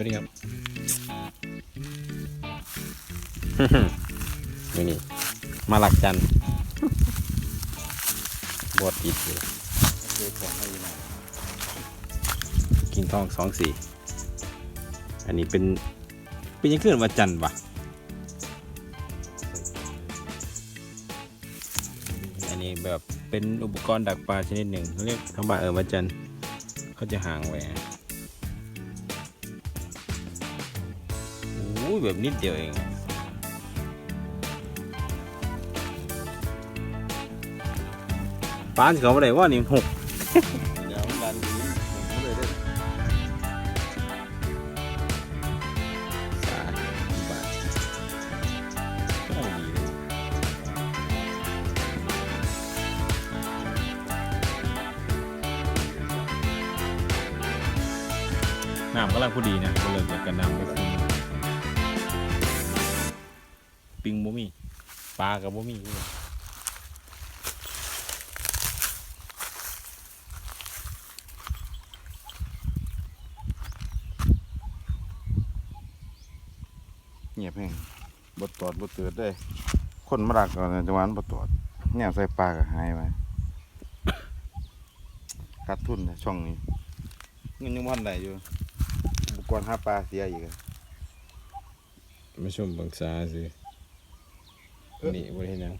วัสดีครับนี่นี่มาหลักจันทร์บอดติดอยู่เจอของให้มากินทองสองสี่อันนี้เป็นเป็นยังขึ้นมาจันทร์ปะอันนี้แบบเป็นอุปกรณ์ดักปลาชนิดหนึ่งเขาเรียกทางบ้านเออมาจันทร์เขาจะห่างไว้ แบบนิดเดียวเองปาที่เขาไม่ได้ว่านี่หกเดี๋ยวดันผมก็เลยได้สาบาทก็ดีเลยน้ำกำลังพอดีนะเลยจะกันน้ำบุก ปิงบ่มีปลากับบ่มีคือกันเงียบแห้งบดตอดบดเตือดได้คนมาดักก่อนจังหวะนั้นบดตอดเนี่ยใส่ปลาก็หายไปขาดทุนนะช่องนี้เงินยังพันได้อยู่อุปกรณ์หาปลาเสียอีกอะมาชมบังซาสิ นี่บริเห็นหยัง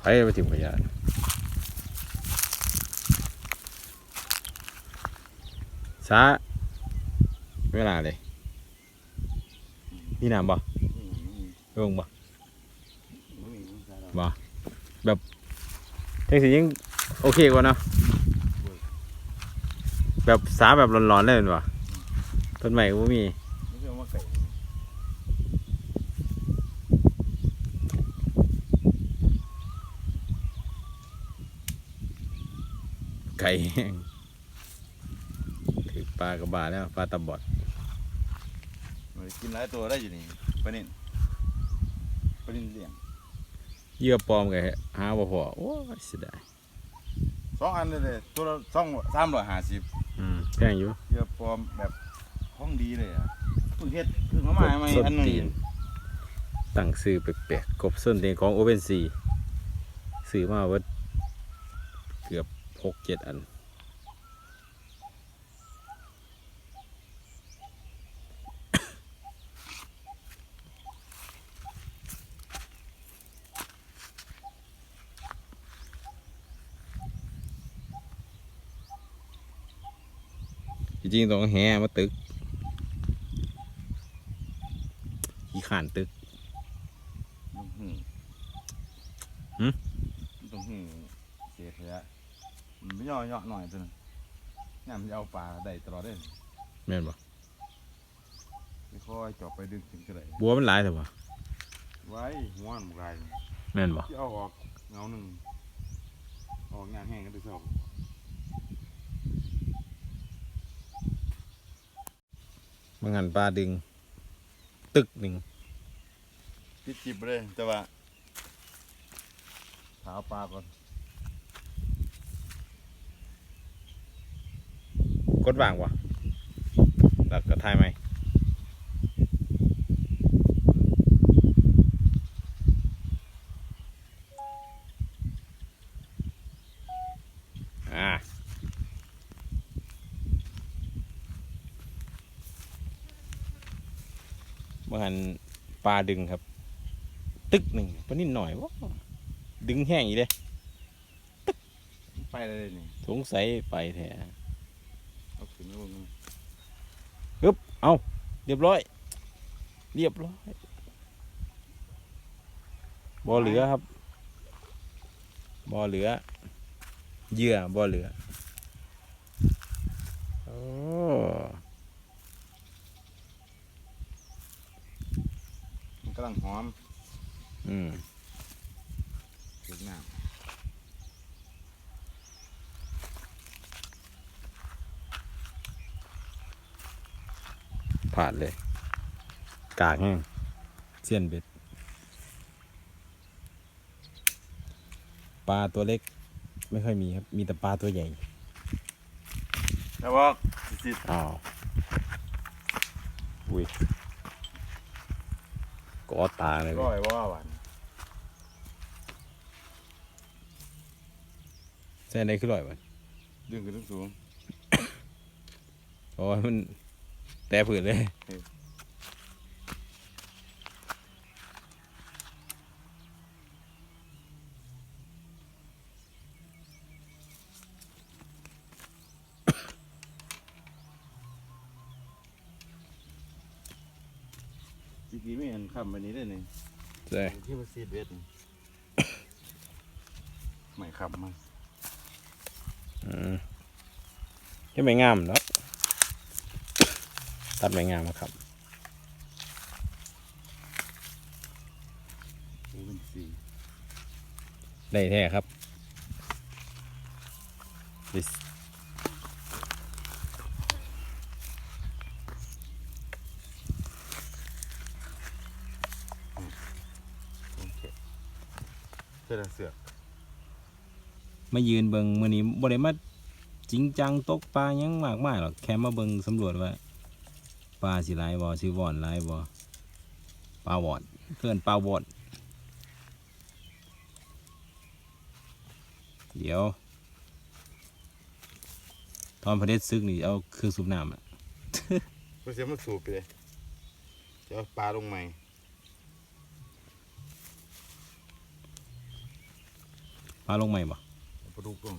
ไปไปถิ่มขยะช้า เวลาเลยนี่น้ำบ่ลงบ่บ่แบบจังสิยังโอเคกว่าเนาะแบบสาแบบร้อนๆเลยแม่นบ่ต้นใหม่ก็มีไม่ใช่ว่าไก่ไก่แห้งถือปลากระบาแล้วปลาตะบอด กินหลายตัวได้อยู่นี่ปลานิ่นปลานิ่นเลี้ยงเหยื่อปลอมก็หาบ่พอโอ้ยเสียดายสองอันเลยเลยตัวละสองสามร้อยห้าสิบอืมแพงอยู่เยอะปลอมแบบห้องดีเลยอะเพิ่งเฮ็ดเพิ่งเอามาใหม่ส้นอันหนึงตีนตั้งซื้อแปลกๆกบส้นตีนของโอเ n นซีซื้อมาว่าเกือบหกเจ็ดอัน จริงๆต้องแห่มาตึกขี้ขานตึกต้องหืมหืมต้องหืมเสียเถอะมันไม่ย่อย่อหน่อยตัวนึงนี่มันจะเอาปลาได้ตลอดเลยแม่นบ่ไม่ค่อยจอบไปดึงถึงกระไรบัวมันหลายแต่บ่ไว้หัวมันกลายแม่นบ่ที่เอาออกเงาหนึ่งออกงานแห้งกันด้วยซ้ บางหันปลาดึง ตึกหนึ่งำปิดจิบไปเลยแต่ว่าหาปลาก่อนกดวางวะแล้วก็ทายไหมอ่า บางหันปลาดึงครับ ตึกหนึ่งปลานิดหน่อยวะดึงแห้งอีกเลยไปเลยนี่สงสัยไปแท้เอาขึ้นมาบนเอาเรียบร้อย เรียบร้อยบ่อเหลือครับบ่อเหลือเหยื่อบ่อเหลือโอ้ กำลังหอมอืมวยงามผ่านเลย กากแห้งเสี้ยนเบ็ด ปลาตัวเล็ก ไม่ค่อยมีครับ มีแต่ปลาตัวใหญ่ำแล้วบอกอ้าวอุ้ย กอตาเลยร้อยว่าวันแซ่ได้ขึ้นลอยมันดึงขึ้นสูงโอ้ยมันแต่ผืนเลย เออจริงๆไม่เห็นคำแบบนี้ได้นี่ใช่ที่มันซีดเวทนี่ไม่คำมันอืมยังไม่งามแล้วตัดไม่งามแล้วครับโอ้เป็นสีได้แท้ครับ This โอเค เสื้อเสือกมายืนเบิงมื้อนี้บ่ได้มาจริงจังตกปลาหยังมากมายหรอกแค่มาเบิงสำรวจว่าปลาสิหลายบ่สิวอนหลายบ่ปลาวอดเพื่อนปลาวอดเดี๋ยว ตอนพระเดชซึกนี่เอาเครื่องสูบน้ำอะเพื่อเสียมันสูบไปเลยจะเอาปลาลงใหม่ ปลาลงใหม่บ่เอาปลาดุกลง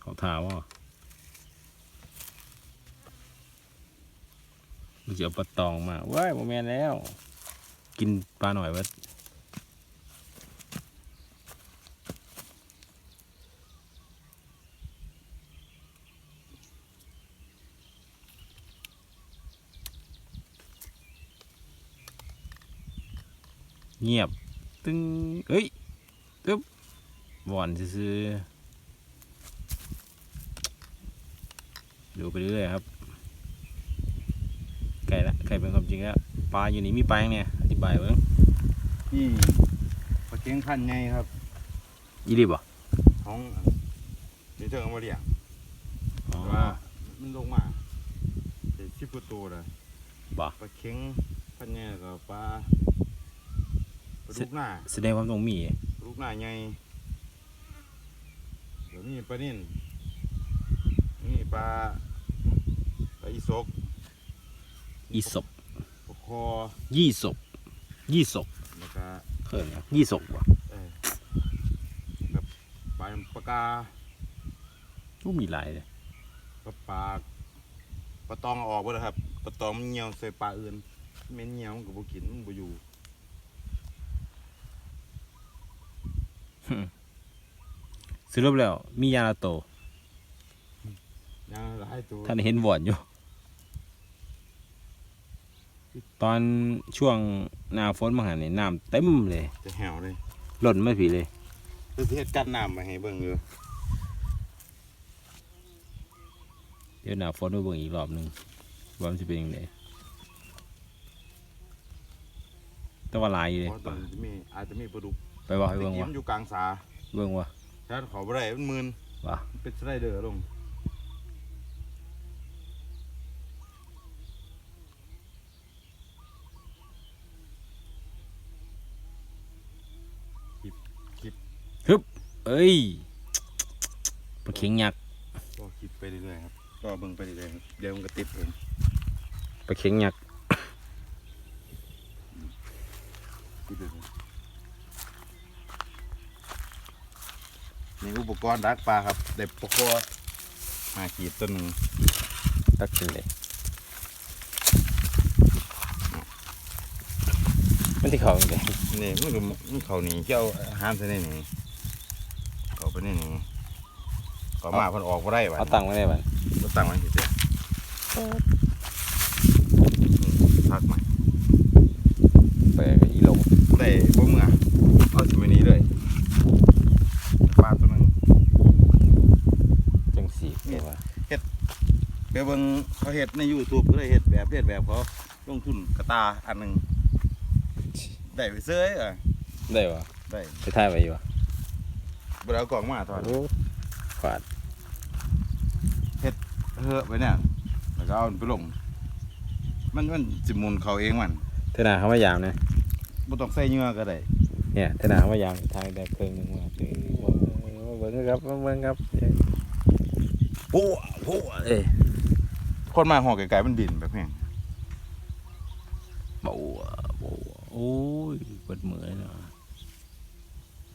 เขาถามว่ามันจะเอาปลาตองมาว้ายโมแมนแล้ว กินปลาหน่อยเวัดเงียบ ตึงเฮ้ยตึ๊บวอนซื้อๆดูไปเรื่อยๆครับ ไก่ละไก่เป็นความจริงแล้วปลาอยู่นี่มีปลาอย่างเนี่ยอธิบายเบิ่งนี่ปลาเค็งพันไงครับยี่ดิบอะของนี่เธอเอามาเลี้ยงอ๋อแต่ว่ามันลงมาเด็กชิบประตูเลยบ่ปลาเค็งพันไงแล้วก็ปลาป ลาดุกหน้าแสดงความต้องมีปลาดุกหน้าไงเดี๋ยวนี้ปลานิ่นนี่ปลาปลาอีสกอีศบปลาคอยี่ศบยี่ศบแล้วก็เขินครับยี่ศบว่ะเอ้ยกับปลาปลากาก็มีหลายเลยปลาปากปลาตองเอาออกไปเลยครับปลาตองมันเหี่ยวใส่ปลาอื่นเม็นเหี่ยวมันก็บ่กินมันบ่อยู่ สรุปแล้ว มียาลาโตยังหลายตัวท่านเห็นวอดอยู่ ตอนช่วงหน้าฝนมาหาเนี่ยน้ำเต็มเลยจะแหวเลยหล่นไม่ผีเลยคือสิเฮ็ดกั้นน้ำมาให้เบิ่งอยู่เดี๋ยวหน้าฝนมาเบิ่งอีกรอบหนึงว่ามันจะเป็นยังไงแต่ว่าหลายอยู่เลย เพราะตอนนี้จะมีอาจจะมีปลาดุก ไปว่าให้ตะเบิ่งกี้ว่ามันอยู่กลางสาเบิ่งว่าถ้าเขาบ่ได้มันมึนว่ามันเป็นสไลเดอร์ลงคลิปคลิปเอ้ยปลาเข็งยักษ์ก็คลิปไปเรื่อยๆครับ ก็เบิ่งไปเรื่อยๆครับเดี๋ยวมันก็ติดเองปลาเข็งยักษ์คิดดูสิ นี่อุปกรณ์ดักปลาครับได้ปลาคอมาขีดตัวหนึ่งตักขึ้นเลยมันที่เขาเลยนี่มันก็มันเขาหนีเจ้าอาหารใส่ในนี่เขาไปในนี่เขามาเพิ่นออกบ่ได้บัดเอาตังค์ไว้ได้บ้านก็ตั้งไว้เฉยๆพักใหม่ไปอีลงได้บ่เมื่อเอาสิมานี้เลยปลาตัวหนึง จังสีเรียกว่า ไป เบิ่ง เขาเฮ็ดใน YouTube ก็เลยเฮ็ดแบบเฮ็ดแบบเขาลงทุนกระตาอันหนึงได้ไปเซ้ยอะได้บ่ได้ไปถ่ายไว้อยู่บ่บ่ได้เอากล่องมาถอดโอ้ฟาดเฮ้อไปเนี่ยแล้วก็เอามันไปลงมันมันสิหมุนเขาเองมันเท่าหน้าเขามายามนะบ่ต้องใส่เหงื่อก็ได้เนี่ยเท่าหน้าเขามายามทางได้เครื่องหนึงมาเออมาเบิ่งครับมาเบิ่งครับปุ๊ปุ๊เอ้ย คนมาหอไกลๆมันบินแบบแห้งปุ๊ปุ๊โอ้ยเปิดมือเลยเนาะ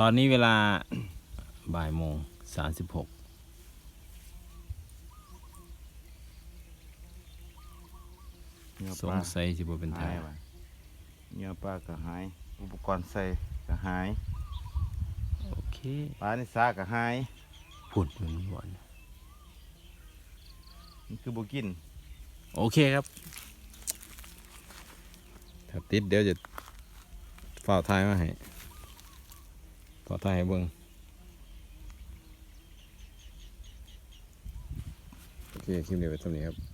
ตอนนี้เวลาบ่ายโมงสามสิบหกเหงื่อสปงลาสัยสิบ่เป็นไทหายยไปเหงื่อปลาก็หาย อุปกรณ์ใส่ก็หายโอเคปลาในสาก็หายพูดมันบ่อนมันคือบ่กิน โอเคครับถ้าติดเดี๋ยวจะฝ่าทายมาให้ฝ่าทายให้เบิ้งโอเคคลิปนี้ไว้เท่านี้ครับ